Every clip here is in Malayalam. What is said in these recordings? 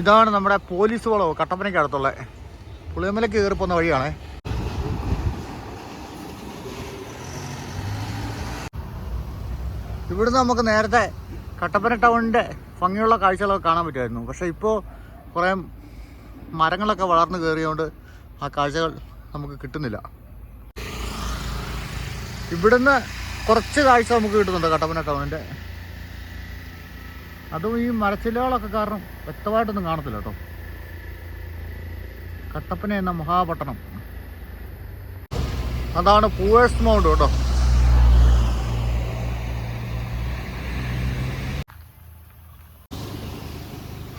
ഇതാണ് നമ്മുടെ പോലീസ് വളവ് കട്ടപ്പനയ്ക്ക് അടുത്തുള്ള പുളിയമലക്ക് കയറി പോകുന്ന വഴിയാണേ. ഇവിടുന്ന് നമുക്ക് നേരത്തെ കട്ടപ്പന ടൗണിന്റെ ഭംഗിയുള്ള കാഴ്ചകളൊക്കെ കാണാൻ പറ്റുമായിരുന്നു. പക്ഷേ ഇപ്പോൾ കുറേ മരങ്ങളൊക്കെ വളർന്നു കയറിയതുകൊണ്ട് ആ കാഴ്ചകൾ നമുക്ക് കിട്ടുന്നില്ല. ഇവിടുന്ന് കുറച്ച് കാഴ്ച നമുക്ക് കിട്ടുന്നുണ്ട് കട്ടപ്പന ടൗണിന്റെ അതും ഈ മരച്ചില്ലകളൊക്കെ കാരണം വ്യക്തമായിട്ടൊന്നും കാണത്തില്ല കേട്ടോ. കട്ടപ്പന എന്ന മഹാപട്ടണം. അതാണ് പൂവേഴ്സ് മൗണ്ട് കേട്ടോ.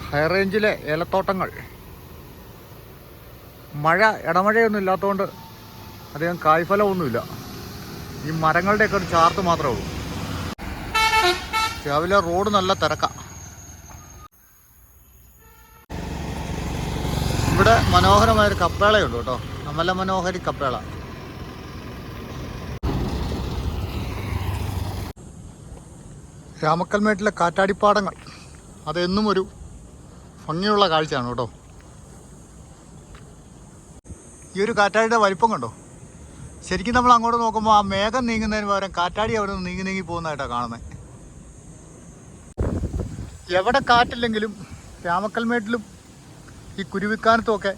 ഹൈറേഞ്ചിലെ ഏലത്തോട്ടങ്ങൾ. മഴ ഇടമഴയൊന്നും ഇല്ലാത്തതുകൊണ്ട് അധികം കായ്ഫലമൊന്നുമില്ല. ഈ മരങ്ങളുടെയൊക്കെ ഒരു ചാർത്ത് മാത്രമേ ഉള്ളൂ. രാവിലെ റോഡ് നല്ല തിരക്ക ഇവിടെ മനോഹരമായൊരു കപ്പേളയുണ്ട് കേട്ടോ. നല്ല മനോഹരി കപ്പേള. രാമക്കൽമേട്ടിലെ കാറ്റാടിപ്പാടങ്ങൾ. അതെന്നും ഒരു ഭംഗിയുള്ള കാഴ്ചയാണ് കേട്ടോ. ഈ ഒരു കാറ്റാടിയുടെ വലിപ്പം കണ്ടോ? ശരിക്കും നമ്മൾ അങ്ങോട്ട് നോക്കുമ്പോൾ ആ മേഘം നീങ്ങുന്നതിന് പകരം കാറ്റാടി അവിടെ നിന്ന് നീങ്ങി നീങ്ങി പോകുന്നതായിട്ടാണ് കാണുന്നത് എവിടെ കാറ്റില്ലെങ്കിലും രാമക്കൽമേട്ടിലും ഈ കുരുവിക്കാനത്തുമൊക്കെ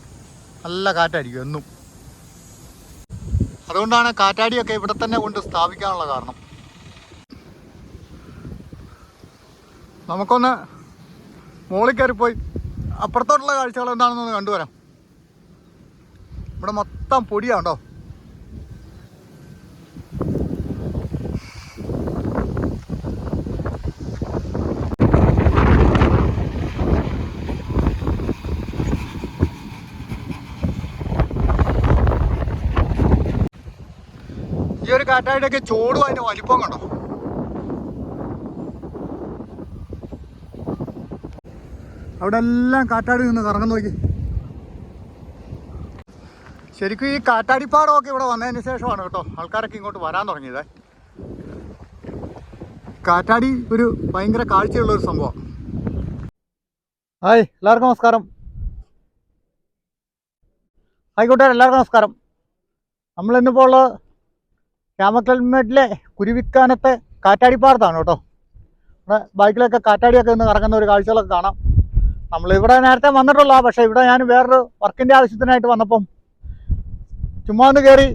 നല്ല കാറ്റായിരിക്കും എന്നും. അതുകൊണ്ടാണ് കാറ്റാടിയൊക്കെ ഇവിടെ തന്നെ കൊണ്ട് സ്ഥാപിക്കാനുള്ള കാരണം. നമുക്കൊന്ന് മുകളിൽ കയറിപ്പോയി അപ്പുറത്തോട്ടുള്ള കാഴ്ചകൾ എന്താണെന്നൊന്ന് കണ്ടുവരാം. ഇവിടെ മൊത്തം പൊടിയാണ്ടോ കാറ്റാടിയൊക്കെ ചോടും അതിന്റെ വലിപ്പം കണ്ടോ? അവിടെ എല്ലാം കാറ്റാടി നിന്ന് കറങ്ങുന്ന നോക്കി. ശരിക്കും ഈ കാറ്റാടിപ്പാടമൊക്കെ ഇവിടെ വന്നതിന് ശേഷമാണ് കേട്ടോ ആൾക്കാരൊക്കെ ഇങ്ങോട്ട് വരാൻ തുടങ്ങിയത്. കാറ്റാടി ഒരു ഭയങ്കര കാഴ്ചയുള്ള ഒരു സംഭവം. ഹായ് എല്ലാവർക്കും നമസ്കാരം. ആയിക്കോട്ടെ എല്ലാവർക്കും നമസ്കാരം. നമ്മളിന്നിപ്പോൾ ഉള്ള രാമക്കൽമേട്ടിലെ കുരുവിക്കാനത്തെ കാറ്റാടിപ്പാടത്താണ് കേട്ടോ. ഇവിടെ ബൈക്കിലൊക്കെ കാറ്റാടിയൊക്കെ നിന്ന് കറങ്ങുന്ന ഒരു കാഴ്ചകളൊക്കെ കാണാം. നമ്മളിവിടെ നേരത്തെ വന്നിട്ടുള്ള പക്ഷേ ഇവിടെ ഞാൻ വേറൊരു വർക്കിന്റെ ആവശ്യത്തിനായിട്ട് വന്നപ്പം ചുമ്മാ ഒന്ന് കയറി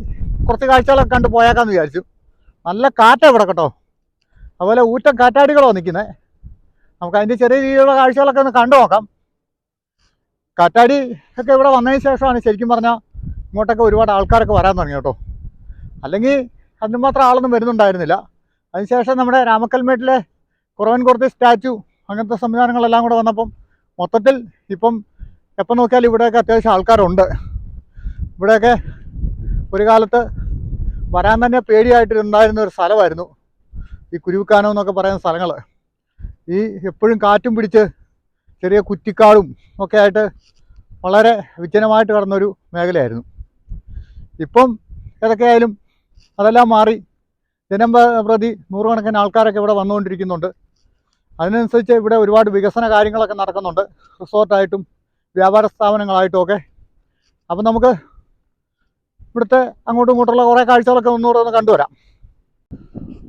കുറച്ച് കാഴ്ചകളൊക്കെ കണ്ട് പോയേക്കാന്ന് വിചാരിച്ചു. നല്ല കാറ്റാണ് ഇവിടെ കേട്ടോ. അതുപോലെ ഊറ്റം കാറ്റാടികളോ നിൽക്കുന്നത് നമുക്ക് അതിന്റെ ചെറിയ രീതിയിലുള്ള കാഴ്ചകളൊക്കെ ഒന്ന് കണ്ടു നോക്കാം. കാറ്റാടി ഒക്കെ ഇവിടെ വന്നതിന് ശേഷമാണ് ശരിക്കും പറഞ്ഞാൽ ഇങ്ങോട്ടൊക്കെ ഒരുപാട് ആൾക്കാരൊക്കെ വരാൻ തുടങ്ങി കേട്ടോ. അല്ലെങ്കിൽ അതിന് മാത്രം ആളൊന്നും വരുന്നുണ്ടായിരുന്നില്ല. അതിനുശേഷം നമ്മുടെ രാമക്കൽമേട്ടിലെ കുറവൻ കുറത്തി സ്റ്റാച്ചു അങ്ങനത്തെ സംവിധാനങ്ങളെല്ലാം കൂടെ വന്നപ്പം മൊത്തത്തിൽ ഇപ്പം എപ്പം നോക്കിയാലും ഇവിടെയൊക്കെ അത്യാവശ്യം ആൾക്കാരുണ്ട്. ഇവിടെയൊക്കെ ഒരു കാലത്ത് വരാൻ തന്നെ പേടിയായിട്ടുണ്ടായിരുന്ന ഒരു സ്ഥലമായിരുന്നു ഈ കുരുവിക്കാനം എന്നൊക്കെ പറയുന്ന സ്ഥലങ്ങൾ. ഈ എപ്പോഴും കാറ്റും പിടിച്ച് ചെറിയ കുറ്റിക്കാടും ഒക്കെ ആയിട്ട് വളരെ വിജനമായിട്ട് കടന്നൊരു മേഖലയായിരുന്നു. ഇപ്പം ഏതൊക്കെയായാലും അതെല്ലാം മാറി. പ്ര- പ്രതി നൂറുകണക്കിന് ആൾക്കാരൊക്കെ ഇവിടെ വന്നുകൊണ്ടിരിക്കുന്നുണ്ട്. അതിനനുസരിച്ച് ഇവിടെ ഒരുപാട് വികസന കാര്യങ്ങളൊക്കെ നടക്കുന്നുണ്ട്. റിസോർട്ടായിട്ടും വ്യാപാര സ്ഥാപനങ്ങളായിട്ടും ഒക്കെ. അപ്പം നമുക്ക് ഇവിടുത്തെ അങ്ങോട്ടും ഇങ്ങോട്ടുള്ള കുറേ കാഴ്ചകളൊക്കെ ഒന്നുകൂടെ ഒന്ന് കണ്ടുവരാം.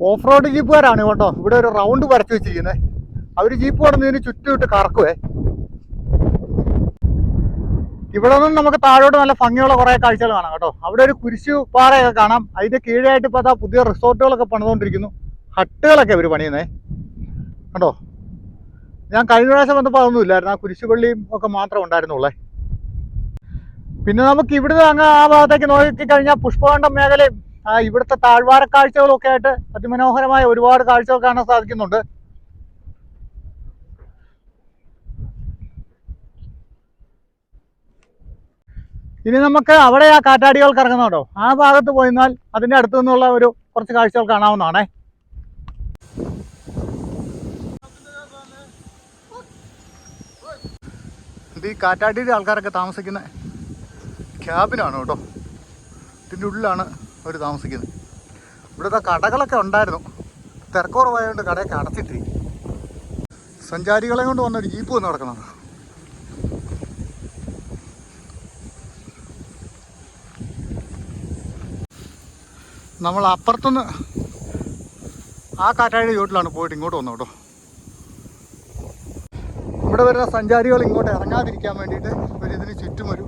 ഓഫ് റോഡ് ജീപ്പുകാരാണ് കേട്ടോ. ഇവിടെ ഒരു റൗണ്ട് വരച്ച് വെച്ചിരിക്കുന്നത് അവർ ജീപ്പ് കടന്നതിന് ചുറ്റുമിട്ട് കറക്കുവേ. ഇവിടെ നിന്നും നമുക്ക് താഴോട്ട് നല്ല ഭംഗിയുള്ള കുറേ കാഴ്ചകൾ കാണാം കേട്ടോ. അവിടെ ഒരു കുരിശു പാറയൊക്കെ കാണാം. അതിന്റെ കീഴായിട്ട് ഇപ്പോൾ അതാ പുതിയ റിസോർട്ടുകളൊക്കെ പണിതുകൊണ്ടിരിക്കുന്നു. ഹട്ടുകളൊക്കെ അവർ പണിയുന്നേ. കണ്ടോ? ഞാൻ കഴിഞ്ഞ പ്രാവശ്യം വന്നപ്പോൾ അതൊന്നും ഇല്ലായിരുന്നു. ആ കുരിശുപള്ളിയും ഒക്കെ മാത്രം ഉണ്ടായിരുന്നുള്ളേ. പിന്നെ നമുക്ക് ഇവിടുന്ന് അങ്ങ് ആ ഭാഗത്തേക്ക് നോക്കി കഴിഞ്ഞാൽ പുഷ്പകണ്ഠം മേഖലയും ഇവിടുത്തെ താഴ്വാര കാഴ്ചകളൊക്കെ ആയിട്ട് അതിമനോഹരമായ ഒരുപാട് കാഴ്ചകൾ കാണാൻ സാധിക്കുന്നുണ്ട്. ഇനി നമുക്ക് അവിടെ ആ കാറ്റാടികൾക്ക് കറങ്ങുന്നുണ്ടോ ആ ഭാഗത്ത് പോയിരുന്നാൽ അതിന്റെ അടുത്തു നിന്നുള്ള ഒരു കുറച്ച് കാഴ്ചകൾ കാണാവുന്നതാണേ. ഇത് ഈ കാറ്റാടിയുടെ ആൾക്കാരൊക്കെ താമസിക്കുന്ന ക്യാബിനാണ് കേട്ടോ. ഇതിന്റെ ഉള്ളിലാണ് അവർ താമസിക്കുന്നത്. ഇവിടുത്തെ കടകളൊക്കെ ഉണ്ടായിരുന്നു. തിരക്കുറവായതുകൊണ്ട് കടയൊക്കെ അടച്ചിട്ടിരിക്കും സഞ്ചാരികളെ കൊണ്ട് വന്നൊരു ജീപ്പ് വന്ന് കിടക്കുന്നത് നമ്മൾ അപ്പുറത്തുനിന്ന് ആ കാറ്റാടിയുടെ ചോട്ടിലാണ് പോയിട്ട് ഇങ്ങോട്ട് വന്നു കേട്ടോ. ഇവിടെ വരുന്ന സഞ്ചാരികൾ ഇങ്ങോട്ട് ഇറങ്ങാതിരിക്കാൻ വേണ്ടിയിട്ട് ഇതിന് ചുറ്റും ഒരു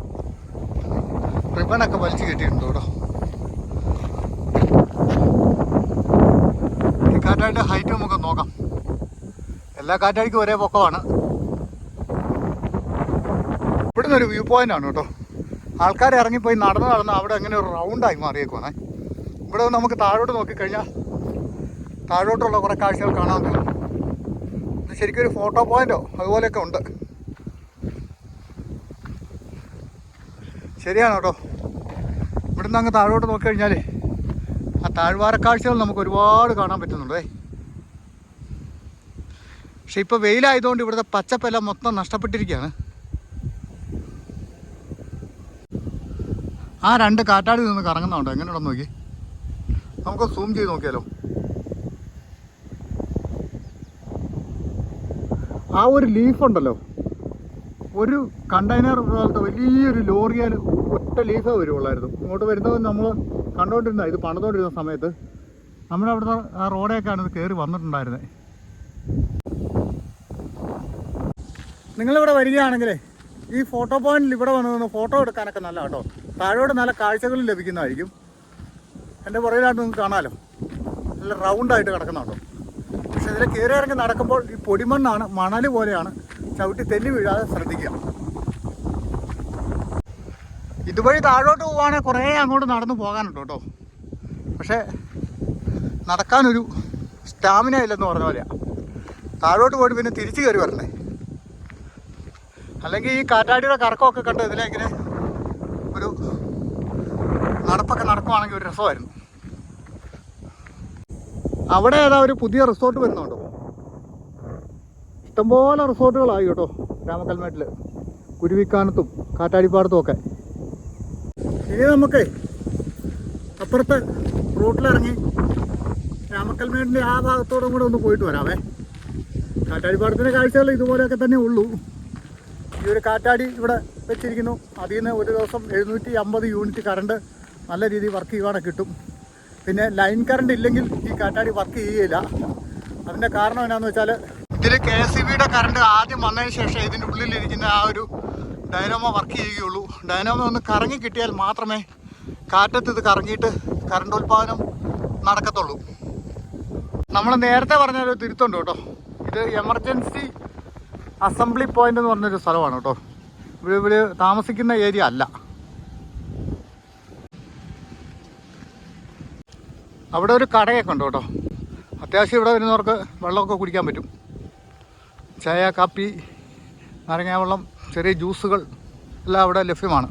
റിബണൊക്കെ വലിച്ചു കെട്ടിയിട്ടുണ്ട് കേട്ടോ. ഈ കാറ്റാടിയുടെ ഹൈറ്റ് നമുക്ക് നോക്കാം. എല്ലാ കാറ്റാടിക്കും ഒരേ പൊക്കമാണ്. ഇവിടുന്ന് ഒരു വ്യൂ പോയിന്റ് ആണ് കേട്ടോ. ആൾക്കാർ ഇറങ്ങിപ്പോയി നടന്ന് നടന്ന് അവിടെ അങ്ങനെ ഒരു റൗണ്ടായി മാറിയേക്കുവാണേ. ഇവിടെ നിന്ന് നമുക്ക് താഴോട്ട് നോക്കിക്കഴിഞ്ഞാൽ താഴോട്ടുള്ള കുറേ കാഴ്ചകൾ കാണാൻ തോന്നും ഇത് ശരിക്കും ഒരു ഫോട്ടോ പോയിന്റോ അതുപോലെയൊക്കെ ഉണ്ട്. ശരിയാണ് കേട്ടോ. ഇവിടുന്ന് അങ്ങ് താഴോട്ട് നോക്കിക്കഴിഞ്ഞാൽ ആ താഴ്വാര കാഴ്ചകൾ നമുക്ക് ഒരുപാട് കാണാൻ പറ്റുന്നുണ്ടേ. പക്ഷെ ഇപ്പോൾ വെയിലായതുകൊണ്ട് ഇവിടുത്തെ പച്ചപ്പെല്ലാം മൊത്തം നഷ്ടപ്പെട്ടിരിക്കുകയാണ്. ആ രണ്ട് കാറ്റാടി നിന്ന് കറങ്ങുന്നുണ്ടോ. എങ്ങനെയുണ്ടെന്ന് നോക്കി. നമുക്ക് സൂം ചെയ്ത് നോക്കിയാലോ ആ ഒരു ലീഫ് ഉണ്ടല്ലോ. ഒരു കണ്ടെയ്നർ പോലത്തെ വലിയൊരു ലോറിയാൽ ഒറ്റ ലീഫേ വരുവുള്ളായിരുന്നു. ഇങ്ങോട്ട് വരുന്നത് നമ്മൾ കണ്ടുകൊണ്ടിരുന്ന ഇത് പണിതുകൊണ്ടിരുന്ന സമയത്ത് നമ്മുടെ അവിടുത്തെ ആ റോഡേക്കാണ് ഇത് കയറി വന്നിട്ടുണ്ടായിരുന്നത് നിങ്ങളിവിടെ വരികയാണെങ്കിലേ ഈ ഫോട്ടോ പോയിന്റിൽ ഇവിടെ വന്ന് ഫോട്ടോ എടുക്കാനൊക്കെ നല്ല കേട്ടോ. താഴോട്ട് നല്ല കാഴ്ചകൾ ലഭിക്കുന്നതായിരിക്കും. എന്റെ പുറകിലായിട്ട് നിങ്ങൾക്ക് കാണാമല്ലോ നല്ല റൗണ്ടായിട്ട് കിടക്കുന്നുണ്ടോ. പക്ഷെ ഇതിൽ കയറി ഇറങ്ങി നടക്കുമ്പോൾ ഈ പൊടിമണ്ണാണ് മണൽ പോലെയാണ് ചവിട്ടി തെല്ലി വീഴാതെ ശ്രദ്ധിക്കുക. ഇതുവഴി താഴോട്ട് പോവുകയാണെങ്കിൽ കുറേ അങ്ങോട്ട് നടന്നു പോകാനുണ്ട് കേട്ടോ. പക്ഷേ നടക്കാനൊരു സ്റ്റാമിന ഇല്ലെന്ന് പറഞ്ഞ പോലെയാണ് താഴോട്ട് പോയിട്ട് പിന്നെ തിരിച്ചു കയറി വരണ്ടേ അല്ലെങ്കിൽ ഈ കാറ്റാടിയുടെ കറക്കമൊക്കെ കണ്ട് ഇതിലെങ്ങനെ ഒരു നടപ്പൊക്കെ നടക്കുവാണെങ്കിൽ ഒരു രസമായിരുന്നു. അവിടെ ഏതാ ഒരു പുതിയ റിസോർട്ട് വരുന്നുണ്ടോ? ഇഷ്ടംപോലെ റിസോർട്ടുകളായി കേട്ടോ രാമക്കൽമേട്ടിൽ കുരുവിക്കാനത്തും കാറ്റാടിപ്പാടത്തും ഒക്കെ. ഇനി നമുക്ക് അപ്പുറത്ത് റൂട്ടിലിറങ്ങി രാമക്കൽമേടിന്റെ ആ ഭാഗത്തോടും കൂടെ ഒന്ന് പോയിട്ട് വരാവേ. കാറ്റാടിപ്പാടത്തിന്റെ കാഴ്ചകൾ ഇതുപോലെയൊക്കെ തന്നെ ഉള്ളൂ. ഈ ഒരു കാറ്റാടി ഇവിടെ വെച്ചിരിക്കുന്നു. അതിൽ നിന്ന് ഒരു ദിവസം എഴുന്നൂറ്റി അമ്പത് യൂണിറ്റ് കറണ്ട് നല്ല രീതിയിൽ വർക്ക് ചെയ്യുവാനൊക്കെ കിട്ടും. പിന്നെ ലൈൻ കറണ്ട് ഇല്ലെങ്കിൽ കാറ്റാടി വർക്ക് ചെയ്യില്ല അതിന്റെ കാരണം എന്നാന്ന് വെച്ചാൽ ഇതിൽ കെ എസ് ബിയുടെ കറണ്ട് ആദ്യം വന്നതിന് ശേഷം ഇതിന്റെ ഉള്ളിലിരിക്കുന്ന ആ ഒരു ഡൈനാമോ വർക്ക് ചെയ്യുകയുള്ളൂ. ഡൈനാമോ ഒന്ന് കറങ്ങി കിട്ടിയാൽ മാത്രമേ കാറ്റത്ത് ഇത് കറങ്ങിയിട്ട് കറണ്ട് ഉൽപ്പാദനം നടക്കത്തുള്ളൂ. നമ്മൾ നേരത്തെ പറഞ്ഞൊരു തിരുത്തുണ്ട് കേട്ടോ. ഇത് എമർജൻസി അസംബ്ലി പോയിന്റ് എന്ന് പറഞ്ഞൊരു സ്ഥലമാണ് കേട്ടോ. ഇവിടെ ഇവിടെ താമസിക്കുന്ന ഏരിയ അല്ല. അവിടെ ഒരു കടയൊക്കെ ഉണ്ട് കേട്ടോ. അത്യാവശ്യം ഇവിടെ വരുന്നവർക്ക് വെള്ളമൊക്കെ കുടിക്കാൻ പറ്റും. ചായ കാപ്പി നാരങ്ങാവെള്ളം ചെറിയ ജ്യൂസുകൾ എല്ലാം അവിടെ ലഭ്യമാണ്.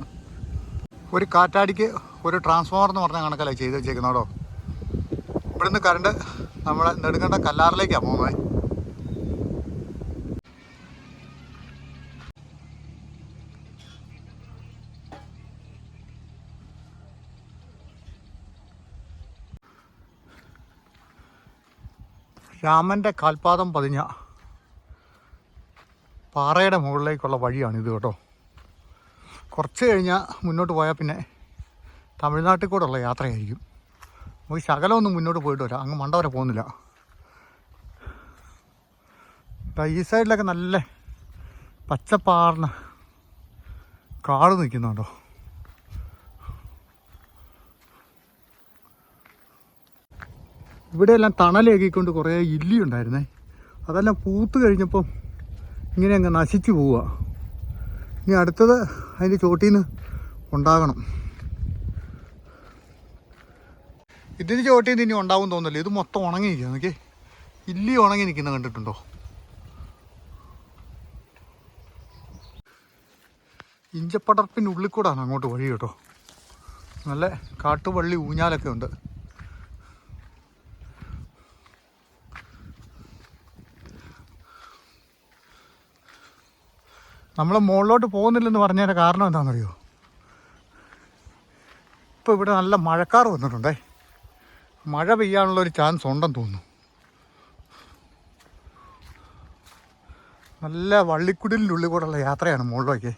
ഒരു കാറ്റാടിക്ക് ഒരു ട്രാൻസ്ഫോമർ എന്ന് പറഞ്ഞ കണക്കല്ലേ ചെയ്ത് വെച്ചേക്കുന്നത് ഇവിടുന്ന് കറണ്ട് നമ്മുടെ നെടുങ്കണ്ട കല്ലാറിലേക്കാണ് പോകുന്നത്. രാമന്റെ കാൽപാദം പതിഞ്ഞ പാറയുടെ മുകളിലേക്കുള്ള വഴിയാണിത് കേട്ടോ. കുറച്ച് കഴിഞ്ഞാൽ മുന്നോട്ട് പോയാൽ പിന്നെ തമിഴ്നാട്ടിൽ കൂടെയുള്ള യാത്രയായിരിക്കും. നമുക്ക് ശകലമൊന്നും മുന്നോട്ട് പോയിട്ട് വരാം. അങ്ങ് മണ്ട വരെ പോകുന്നില്ല. ഈ സൈഡിലൊക്കെ നല്ല പച്ചപ്പാർന്ന കാട് നിൽക്കുന്നുണ്ടോ? ഇവിടെയെല്ലാം തണലേകിക്കൊണ്ട് കുറേ ഇല്ലി ഉണ്ടായിരുന്നേ. അതെല്ലാം പൂത്ത് കഴിഞ്ഞപ്പം ഇങ്ങനെ അങ്ങ് നശിച്ചു പോവുക. ഇനി അടുത്തത് അതിന്റെ ചോട്ടിൽ നിന്ന് ഉണ്ടാകണം. ഇതിന് ചോട്ടിൽ നിന്ന് ഇനി ഉണ്ടാവും തോന്നില്ല ഇത് മൊത്തം ഉണങ്ങി നിൽക്കുക നോക്കി ഇല്ലി ഉണങ്ങി നിൽക്കുന്ന കണ്ടിട്ടുണ്ടോ? ഇഞ്ചപ്പടർപ്പിന്റെ ഉള്ളിൽ കൂടാണ് അങ്ങോട്ട് വഴി കേട്ടോ. നല്ല കാട്ടുവള്ളി ഊഞ്ഞാലൊക്കെ ഉണ്ട്. നമ്മൾ മുകളിലോട്ട് പോകുന്നില്ലെന്ന് പറഞ്ഞതിന്റെ കാരണം എന്താണെന്നറിയോ? ഇപ്പോൾ ഇവിടെ നല്ല മഴക്കാർ വന്നിട്ടുണ്ടേ. മഴ പെയ്യാനുള്ള ഒരു ചാൻസ് ഉണ്ടെന്ന് തോന്നുന്നു. നല്ല വള്ളിക്കുടലിന്റെ ഉള്ളിൽ കൂടെയുള്ള യാത്രയാണ് മുകളിലേക്ക്.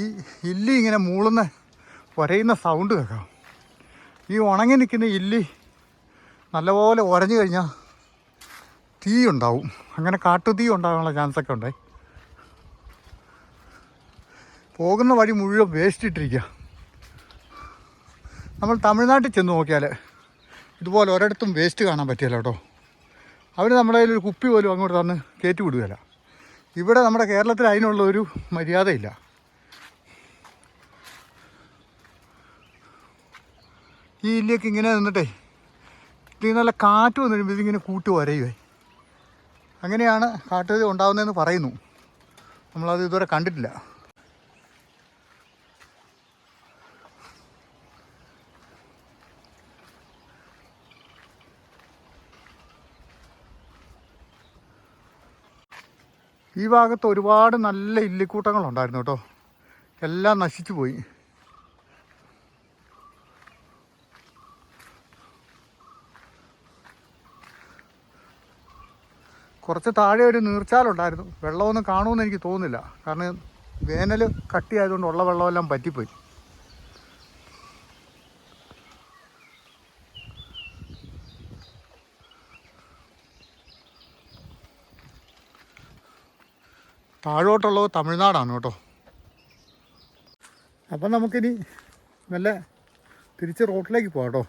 ഈ ഇല്ലി ഇങ്ങനെ മൂളുന്ന ഒരയുന്ന സൗണ്ട് കേൾക്കാം. ഈ ഉണങ്ങി നിൽക്കുന്ന ഇല്ലി നല്ലപോലെ ഉരഞ്ഞു കഴിഞ്ഞാൽ തീ ഉണ്ടാവും. അങ്ങനെ കാട്ടുതീ ഉണ്ടാകാനുള്ള ചാൻസൊക്കെ ഉണ്ട്. പോകുന്ന വഴി മുഴുവൻ വേസ്റ്റ് ഇട്ടിരിക്കുക നമ്മൾ തമിഴ്നാട്ടിൽ ചെന്ന് നോക്കിയാൽ ഇതുപോലെ ഒരിടത്തും വേസ്റ്റ് കാണാൻ പറ്റില്ല കേട്ടോ. അവർ നമ്മുടെ കയ്യിൽ ഒരു കുപ്പി പോലും അങ്ങോട്ട് തന്ന് കയറ്റി വിടുകയില്ല. ഇവിടെ നമ്മുടെ കേരളത്തിൽ അതിനുള്ള ഒരു മര്യാദയില്ല. ഈ ഇല്ലിയൊക്കെ ഇങ്ങനെ നിന്നിട്ടേ ഇതിൽ നല്ല കാറ്റ് വന്നു കഴിയുമ്പോൾ ഇതിങ്ങനെ കൂട്ട് വരയുവേ. അങ്ങനെയാണ് കാട്ടുതീ ഉണ്ടാകുന്നതെന്ന് പറയുന്നു. നമ്മളത് ഇതുവരെ കണ്ടിട്ടില്ല. ഈ ഭാഗത്ത് ഒരുപാട് നല്ല ഇല്ലിക്കൂട്ടങ്ങളുണ്ടായിരുന്നു കേട്ടോ. എല്ലാം നശിച്ചു പോയി. കുറച്ച് താഴെ ഒരു നീർച്ചാലുണ്ടായിരുന്നു. വെള്ളമൊന്നും കാണുമെന്ന് എനിക്ക് തോന്നുന്നില്ല. കാരണം വേനൽ കട്ടിയായതുകൊണ്ട് ഉള്ള വെള്ളമെല്ലാം പറ്റിപ്പോയി. താഴോട്ടുള്ളത് തമിഴ്നാടാണ് കേട്ടോ. അപ്പം നമുക്കിനി നല്ല തിരിച്ച് റോട്ടിലേക്ക് പോകാം കേട്ടോ.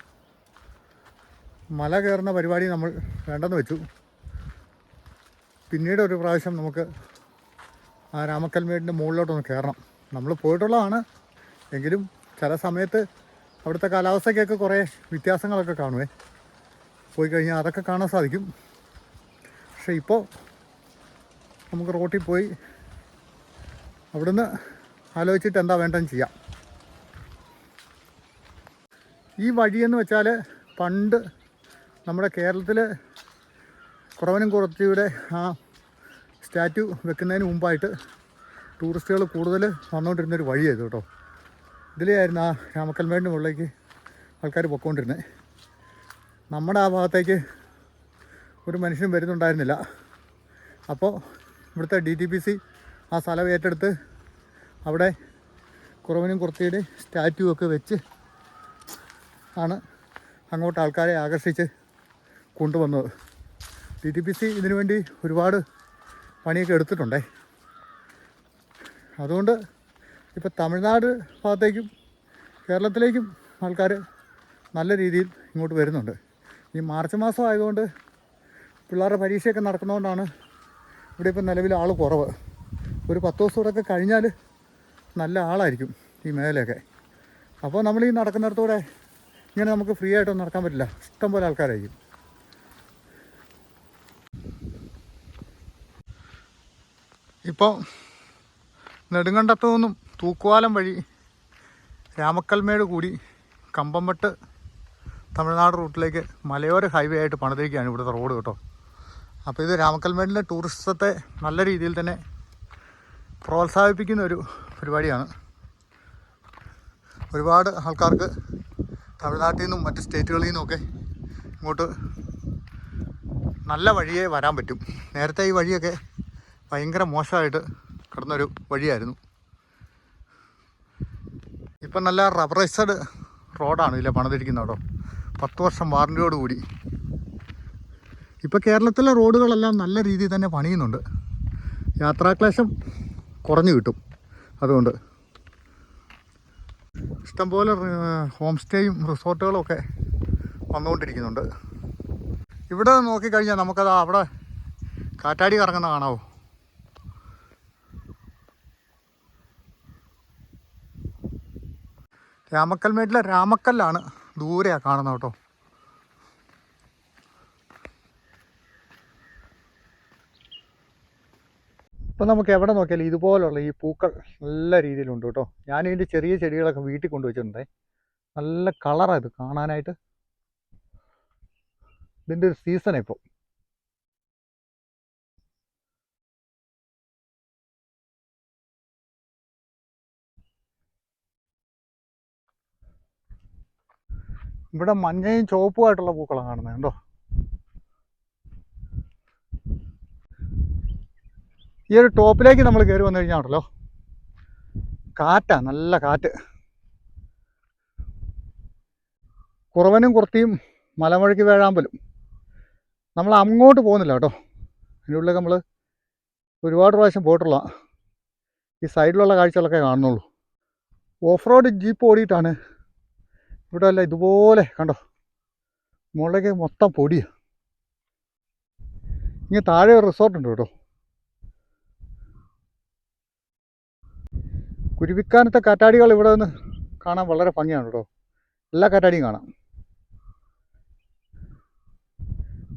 മല കയറുന്ന പരിപാടി നമ്മൾ വേണ്ടെന്ന് വെച്ചു. പിന്നീട് ഒരു പ്രാവശ്യം നമുക്ക് ആ രാമക്കൽമേടിന്റെ മുകളിലോട്ടൊന്ന് കയറണം. നമ്മൾ പോയിട്ടുള്ളതാണ്. എങ്കിലും ചില സമയത്ത് അവിടുത്തെ കാലാവസ്ഥയ്ക്കൊക്കെ കുറേ വ്യത്യാസങ്ങളൊക്കെ കാണുമേ പോയി കഴിഞ്ഞാൽ അതൊക്കെ കാണാൻ സാധിക്കും. പക്ഷേ ഇപ്പോൾ നമുക്ക് റോട്ടിൽ പോയി അവിടുന്ന് ആലോചിച്ചിട്ട് എന്താ വേണ്ടെന്ന് ചെയ്യാം. ഈ വഴിയെന്ന് വെച്ചാൽ പണ്ട് നമ്മുടെ കേരളത്തിൽ കുറവനും കുറത്തിയുടെ ആ സ്റ്റാറ്റു വെക്കുന്നതിന് മുമ്പായിട്ട് ടൂറിസ്റ്റുകൾ കൂടുതൽ വന്നുകൊണ്ടിരുന്നൊരു വഴിയായിരുന്നു കേട്ടോ. ഇതിലെയായിരുന്നു ആ രാമക്കൽമേടിന്റെ മുകളിലേക്ക് ആൾക്കാർ പൊക്കോണ്ടിരുന്നത് നമ്മുടെ ആ ഭാഗത്തേക്ക് ഒരു മനുഷ്യനും വരുന്നുണ്ടായിരുന്നില്ല. അപ്പോൾ ഇവിടുത്തെ ഡി ടി പി സി ആ സ്ഥലം ഏറ്റെടുത്ത് അവിടെ കുറവനും കുറത്തിയുടെ സ്റ്റാറ്റു ഒക്കെ വെച്ച് ആണ് അങ്ങോട്ട് ആൾക്കാരെ ആകർഷിച്ച് കൊണ്ടുവന്നത്. ഡി ടി പി സി ഇതിനു വേണ്ടി ഒരുപാട് പണിയൊക്കെ എടുത്തിട്ടുണ്ടേ. അതുകൊണ്ട് ഇപ്പോൾ തമിഴ്നാട് ഭാഗത്തേക്കും കേരളത്തിലേക്കും ആൾക്കാർ നല്ല രീതിയിൽ ഇങ്ങോട്ട് വരുന്നുണ്ട്. ഈ മാർച്ച് മാസം ആയതുകൊണ്ട് പിള്ളേരുടെ പരീക്ഷയൊക്കെ നടക്കുന്നതുകൊണ്ടാണ് ഇവിടെ ഇപ്പം നിലവിൽ ആൾ കുറവ്. ഒരു പത്ത് ദിവസം കൂടെയൊക്കെ കഴിഞ്ഞാൽ നല്ല ആളായിരിക്കും ഈ മേഖലയൊക്കെ. അപ്പോൾ നമ്മൾ ഈ നടക്കുന്നിടത്തൂടെ ഇങ്ങനെ നമുക്ക് ഫ്രീ ആയിട്ടൊന്നും നടക്കാൻ പറ്റില്ല. ഇഷ്ടംപോലെ ആൾക്കാരായിരിക്കും. ഇപ്പോൾ നെടുങ്കണ്ടത്തു നിന്നും തൂക്കുവാലം വഴി രാമക്കൽമേട് കൂടി കമ്പംമട്ട് തമിഴ്നാട് റൂട്ടിലേക്ക് മലയോര ഹൈവേ ആയിട്ട് പണിതിരിക്കുകയാണ് ഇവിടുത്തെ റോഡ് കേട്ടോ. അപ്പോൾ ഇത് രാമക്കൽമേടിന്റെ ടൂറിസത്തെ നല്ല രീതിയിൽ തന്നെ പ്രോത്സാഹിപ്പിക്കുന്ന ഒരു പരിപാടിയാണ്. ഒരുപാട് ആൾക്കാർക്ക് തമിഴ്നാട്ടിൽ നിന്നും മറ്റ് സ്റ്റേറ്റുകളിൽ നിന്നുമൊക്കെ ഇങ്ങോട്ട് നല്ല വഴിയേ വരാൻ പറ്റും. നേരത്തെ ഈ വഴിയൊക്കെ ഭയങ്കര മോശമായിട്ട് കിടന്നൊരു വഴിയായിരുന്നു. ഇപ്പം നല്ല റബ്ബറൈസഡ് റോഡാണ് ഇതിലെ പണിതിരിക്കുന്നത് കേട്ടോ. പത്ത് വർഷം വാറന്റിയോട് കൂടി. ഇപ്പോൾ കേരളത്തിലെ റോഡുകളെല്ലാം നല്ല രീതിയിൽ തന്നെ പണിയുന്നുണ്ട്. യാത്രാക്ലേശം കുറഞ്ഞു കിട്ടും അതുകൊണ്ട്. ഇഷ്ടംപോലെ ഹോം സ്റ്റേയും റിസോർട്ടുകളും ഒക്കെ വന്നുകൊണ്ടിരിക്കുന്നുണ്ട്. ഇവിടെ നോക്കിക്കഴിഞ്ഞാൽ നമുക്കത് അവിടെ കാറ്റാടി കറങ്ങുന്ന കാണാവോ? രാമക്കൽമേട്ടിലെ രാമക്കല്ലാണ്. ദൂരെയാണ് കാണുന്നത് കേട്ടോ. ഇപ്പം നമുക്ക് എവിടെ നോക്കിയാലും ഇതുപോലുള്ള ഈ പൂക്കൾ നല്ല രീതിയിലുണ്ട് കേട്ടോ. ഞാൻ ഇതിന്റെ ചെറിയ ചെടികളൊക്കെ വീട്ടിൽ കൊണ്ടുവച്ചിട്ടുണ്ടേ. നല്ല കളറാണ് ഇത് കാണാനായിട്ട്. ഇതിന്റെ ഒരു ഇപ്പോൾ ഇവിടെ മഞ്ഞയും ചുവപ്പുമായിട്ടുള്ള പൂക്കളാണ് കാണുന്നത് കണ്ടോ? ഈ ഒരു ടോപ്പിലേക്ക് നമ്മൾ കയറി വന്നു കഴിഞ്ഞാൽ ഉണ്ടല്ലോ. കാറ്റാ നല്ല കാറ്റ്. കുറവനും കുറത്തിയും മലമുഴക്കി വേഴാമ്പലും. നമ്മൾ അങ്ങോട്ട് പോകുന്നില്ല കേട്ടോ. അതിന്റെ ഉള്ളിൽ നമ്മൾ ഒരുപാട് പ്രാവശ്യം പോയിട്ടുള്ള ഈ സൈഡിലുള്ള കാഴ്ചകളൊക്കെ കാണുന്നുള്ളൂ. ഓഫ് റോഡ് ജീപ്പ് ഓടിയിട്ടാണ് ഇവിടെ അല്ല ഇതുപോലെ കണ്ടോ? മുളക് മൊത്തം പൊടിയാണ് ഇങ്ങനെ താഴെ ഒരു റിസോർട്ട് ഉണ്ട് കേട്ടോ. കുരുവിക്കാനത്തെ കാറ്റാടികൾ ഇവിടെ നിന്ന് കാണാൻ വളരെ ഭംഗിയാണ് കേട്ടോ. എല്ലാ കാറ്റാടിയും കാണാം.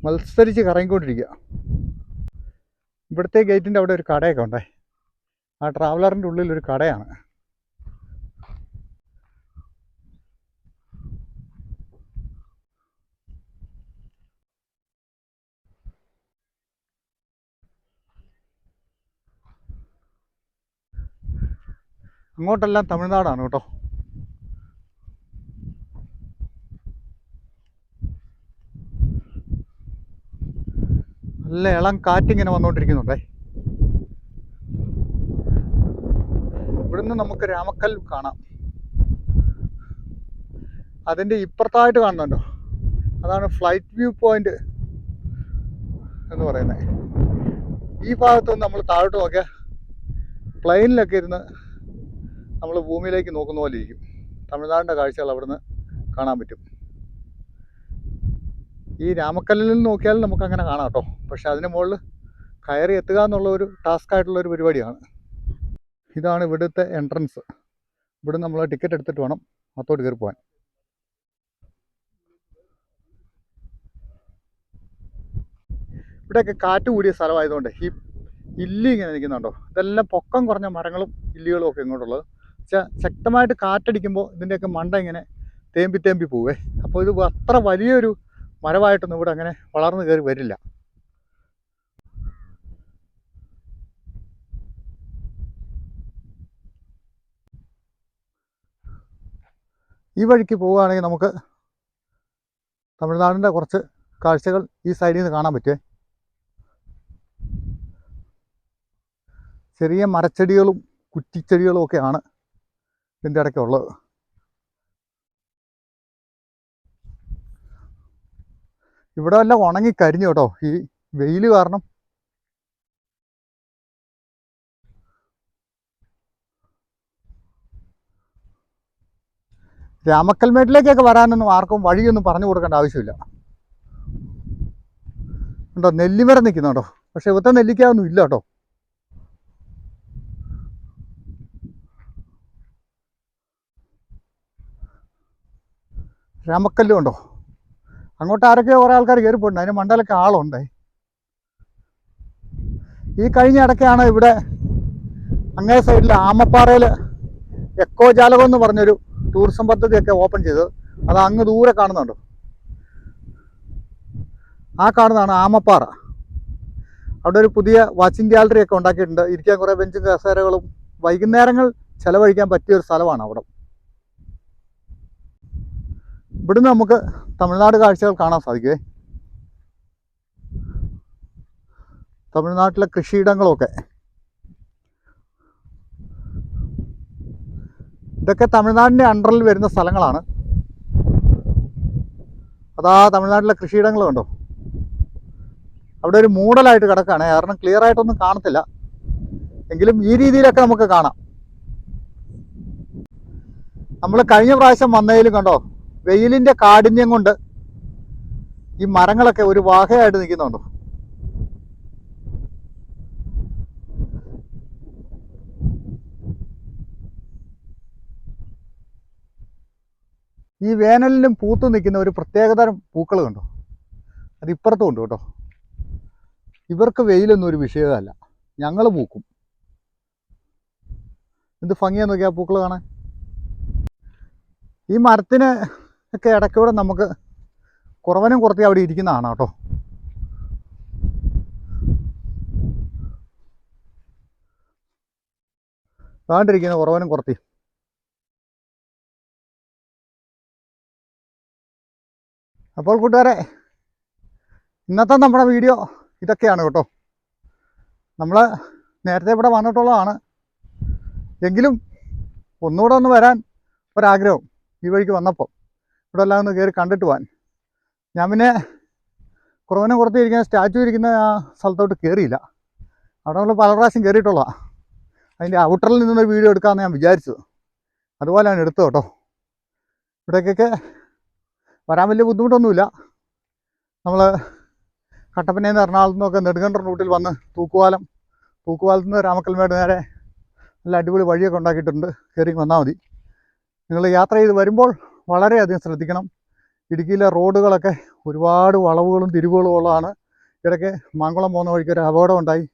മത്സരിച്ച് കറങ്ങിക്കൊണ്ടിരിക്കുക. ഇവിടുത്തെ ഗേറ്റിന്റെ അവിടെ ഒരു കടയൊക്കെ ഉണ്ടേ. ആ ട്രാവലറിന്റെ ഉള്ളിൽ ഒരു കടയാണ്. അങ്ങോട്ടെല്ലാം തമിഴ്നാടാണ് കേട്ടോ. നല്ല ഇളം കാറ്റിങ്ങനെ വന്നുകൊണ്ടിരിക്കുന്നുണ്ടേ ഇവിടുന്ന് നമുക്ക് രാമക്കൽ കാണാം. അതിന്റെ ഇപ്പുറത്തായിട്ട് കാണുന്നുണ്ടോ? അതാണ് ഫ്ലൈറ്റ് വ്യൂ പോയിന്റ് എന്ന് പറയുന്നത്. ഈ ഭാഗത്തുനിന്ന് നമ്മൾ താഴോട്ട് നോക്കിയാൽ പ്ലെയിനിലൊക്കെ ഇരുന്ന് നമ്മൾ ഭൂമിയിലേക്ക് നോക്കുന്ന പോലെ ഇരിക്കും. തമിഴ്നാടിന്റെ കാഴ്ചകൾ അവിടുന്ന് കാണാൻ പറ്റും. ഈ രാമക്കല്ലിൽ നിന്ന് നോക്കിയാൽ നമുക്ക് അങ്ങനെ കാണാം കേട്ടോ. പക്ഷെ അതിന് മുകളിൽ കയറി എത്തുക എന്നുള്ള ഒരു ടാസ്ക് ആയിട്ടുള്ള ഒരു പരിപാടിയാണ്. ഇതാണ് ഇവിടുത്തെ എൻട്രൻസ് ഇവിടെ നമ്മൾ ടിക്കറ്റ് എടുത്തിട്ട് വേണം അത്തോട്ട് കയറി പോകാൻ. ഇവിടെയൊക്കെ കാറ്റ് കൂടിയ സ്ഥലമായതുകൊണ്ട് ഈ ഇല്ലി ഇങ്ങനെ നിൽക്കുന്നുണ്ടോ? ഇതെല്ലാം പൊക്കം കുറഞ്ഞ മരങ്ങളും ഇല്ലികളും ഒക്കെ ഇങ്ങോട്ടുള്ളത്. ശക്തമായിട്ട് കാറ്റടിക്കുമ്പോൾ ഇതിന്റെയൊക്കെ മണ്ട ഇങ്ങനെ തേമ്പി തേമ്പി പോവേ. അപ്പോൾ ഇത് അത്ര വലിയൊരു മരമായിട്ടൊന്നും ഇവിടെ അങ്ങനെ വളർന്നു കയറി വരില്ല. ഈ വഴിക്ക് പോവുകയാണെങ്കിൽ നമുക്ക് തമിഴ്നാടിന്റെ കുറച്ച് കാഴ്ചകൾ ഈ സൈഡിൽ നിന്ന് കാണാൻ പറ്റുമേ ചെറിയ മരച്ചെടികളും കുറ്റിച്ചെടികളും ഒക്കെയാണ് ഇതിന്റെ ഇടയ്ക്കുള്ളത് ഇവിടെ എല്ലാം ഉണങ്ങി കരിഞ്ഞു കേട്ടോ. ഈ വെയിൽ കാരണം. രാമക്കൽമേട്ടിലേക്കൊക്കെ വരാനൊന്നും ആർക്കും വഴിയൊന്നും പറഞ്ഞു കൊടുക്കേണ്ട ആവശ്യമില്ല. ഉണ്ടോ നെല്ലിമരം നിൽക്കുന്നുണ്ടോ? പക്ഷെ ഇവിടുത്തെ നെല്ലിക്കാതൊന്നും ഇല്ല കേട്ടോ. രാമക്കല്ലും ഉണ്ടോ അങ്ങോട്ട് ആരൊക്കെയോ കുറേ ആൾക്കാർ കയറിപ്പോയിട്ടുണ്ട്. അതിന് മണ്ടലൊക്കെ ആളുണ്ട്. ഈ കഴിഞ്ഞ ഇടയ്ക്കാണ് ഇവിടെ അങ്ങേ സൈഡിൽ ആമപ്പാറയിൽ എക്കോ ജാലകം എന്ന് പറഞ്ഞൊരു ടൂറിസം പദ്ധതിയൊക്കെ ഓപ്പൺ ചെയ്തത്. അത് അങ്ങ് ദൂരെ കാണുന്നുണ്ടോ. ആ കാണുന്നതാണ് ആമപ്പാറ. അവിടെ ഒരു പുതിയ വാച്ചിങ് ഗ്യാലറി ഒക്കെ ഉണ്ടാക്കിയിട്ടുണ്ട്. ഇരിക്കാൻ കുറേ ബെഞ്ചും കസേരകളും വൈകുന്നേരങ്ങൾ ചെലവഴിക്കാൻ പറ്റിയ ഒരു സ്ഥലമാണ് അവിടെ. ഇവിടുന്ന് നമുക്ക് തമിഴ്നാട് കാഴ്ചകൾ കാണാൻ സാധിക്കുമേ തമിഴ്നാട്ടിലെ കൃഷിയിടങ്ങളൊക്കെ. ഇതൊക്കെ തമിഴ്നാടിന്റെ അണ്ടറിൽ വരുന്ന സ്ഥലങ്ങളാണ്. അതാ തമിഴ്നാട്ടിലെ കൃഷിയിടങ്ങൾ കണ്ടോ? അവിടെ ഒരു മൂടലായിട്ട് കിടക്കുകയാണ് കാരണം ക്ലിയർ ആയിട്ടൊന്നും കാണത്തില്ല. എങ്കിലും ഈ രീതിയിലൊക്കെ നമുക്ക് കാണാം. നമ്മൾ കഴിഞ്ഞ പ്രാവശ്യം വന്നതിലും കണ്ടോ? വെയിലിന്റെ കാഠിന്യം കൊണ്ട് ഈ മരങ്ങളൊക്കെ ഒരു വാഹയായിട്ട് നിൽക്കുന്നുണ്ടോ? ഈ വേനലിലും പൂത്തു നിൽക്കുന്ന ഒരു പ്രത്യേകതരം പൂക്കൾ കണ്ടോ? അത് ഇപ്പുറത്തും ഉണ്ട് കേട്ടോ. ഇവർക്ക് വെയിലൊന്നും ഒരു വിഷയമല്ല ഞങ്ങൾ പൂക്കും. എന്ത് ഭംഗിയാ നോക്കിയാൽ പൂക്കൾ കാണാൻ? ഈ മരത്തിന് ഒക്കെ ഇടയ്ക്കൂടെ നമുക്ക് കുറവനും കുറത്തി അവിടെ ഇരിക്കുന്നതാണ് കേട്ടോ. വേണ്ടിരിക്കുന്ന കുറവനും കുറത്തി. അപ്പോൾ കൂട്ടുകാരെ ഇന്നത്തെ നമ്മുടെ വീഡിയോ ഇതൊക്കെയാണ് കേട്ടോ. നമ്മൾ നേരത്തെ ഇവിടെ വന്നിട്ടുള്ളതാണ്. എങ്കിലും ഒന്നുകൂടെ ഒന്ന് വരാൻ ഒരാഗ്രഹം ഈ വഴിക്ക് വന്നപ്പോൾ. ഇവിടെ എല്ലാം ഒന്ന് കയറി കണ്ടിട്ട് പോകാൻ ഞാൻ പിന്നെ കുറവനെ കുറത്ത് ഇരിക്കുന്ന സ്റ്റാച്ചു ഇരിക്കുന്ന ആ സ്ഥലത്തോട്ട് കയറിയില്ല. അവിടെ നമ്മൾ പല പ്രാവശ്യം കയറിയിട്ടുള്ളതാണ് അതിന്റെ ഔട്ടറിൽ നിന്നൊരു വീഡിയോ എടുക്കാമെന്ന് ഞാൻ വിചാരിച്ചത് അതുപോലെയാണ് എടുത്തു കേട്ടോ. ഇവിടേക്കൊക്കെ വരാൻ വലിയ ബുദ്ധിമുട്ടൊന്നുമില്ല. നമ്മൾ കട്ടപ്പനയിൽ നിന്ന് എറണാകുളത്തു നിന്നൊക്കെ നെടുങ്കണ്ടർ റൂട്ടിൽ വന്ന് തൂക്കുവാലം തൂക്കുവാലത്തു നിന്ന് രാമക്കൽമേട് നേരെ നല്ല അടിപൊളി വഴിയൊക്കെ ഉണ്ടാക്കിയിട്ടുണ്ട്. കയറി വന്നാൽ മതി. നിങ്ങൾ യാത്ര ചെയ്ത് വരുമ്പോൾ വളരെയധികം ശ്രദ്ധിക്കണം. ഇടുക്കിയിലെ റോഡുകളൊക്കെ ഒരുപാട് വളവുകളും തിരിവുകളും ഉള്ളതാണ് ഇടയ്ക്ക് മംഗളം പോകുന്ന വഴിക്ക് ഒരു അപകടം ഉണ്ടായി.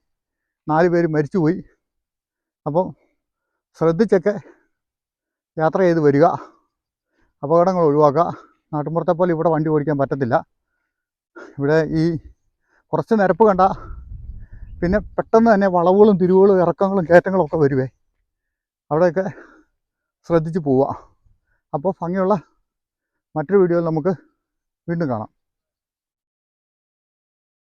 നാല് പേര് മരിച്ചുപോയി. അപ്പോൾ ശ്രദ്ധിച്ചൊക്കെ യാത്ര ചെയ്ത് വരിക. അപകടങ്ങൾ ഒഴിവാക്കുക. നാട്ടുമ്പുറത്തെ പോലെ ഇവിടെ വണ്ടി ഓടിക്കാൻ പറ്റത്തില്ല. ഇവിടെ ഈ കുറച്ച് നിരപ്പ് കണ്ട പിന്നെ പെട്ടെന്ന് തന്നെ വളവുകളും തിരിവുകളും ഇറക്കങ്ങളും കയറ്റങ്ങളും ഒക്കെ വരുവേ. അവിടെയൊക്കെ ശ്രദ്ധിച്ച് പോവുക. അപ്പോൾ ഭംഗിയുള്ള മറ്റൊരു വീഡിയോയിൽ നമുക്ക് വീണ്ടും കാണാം.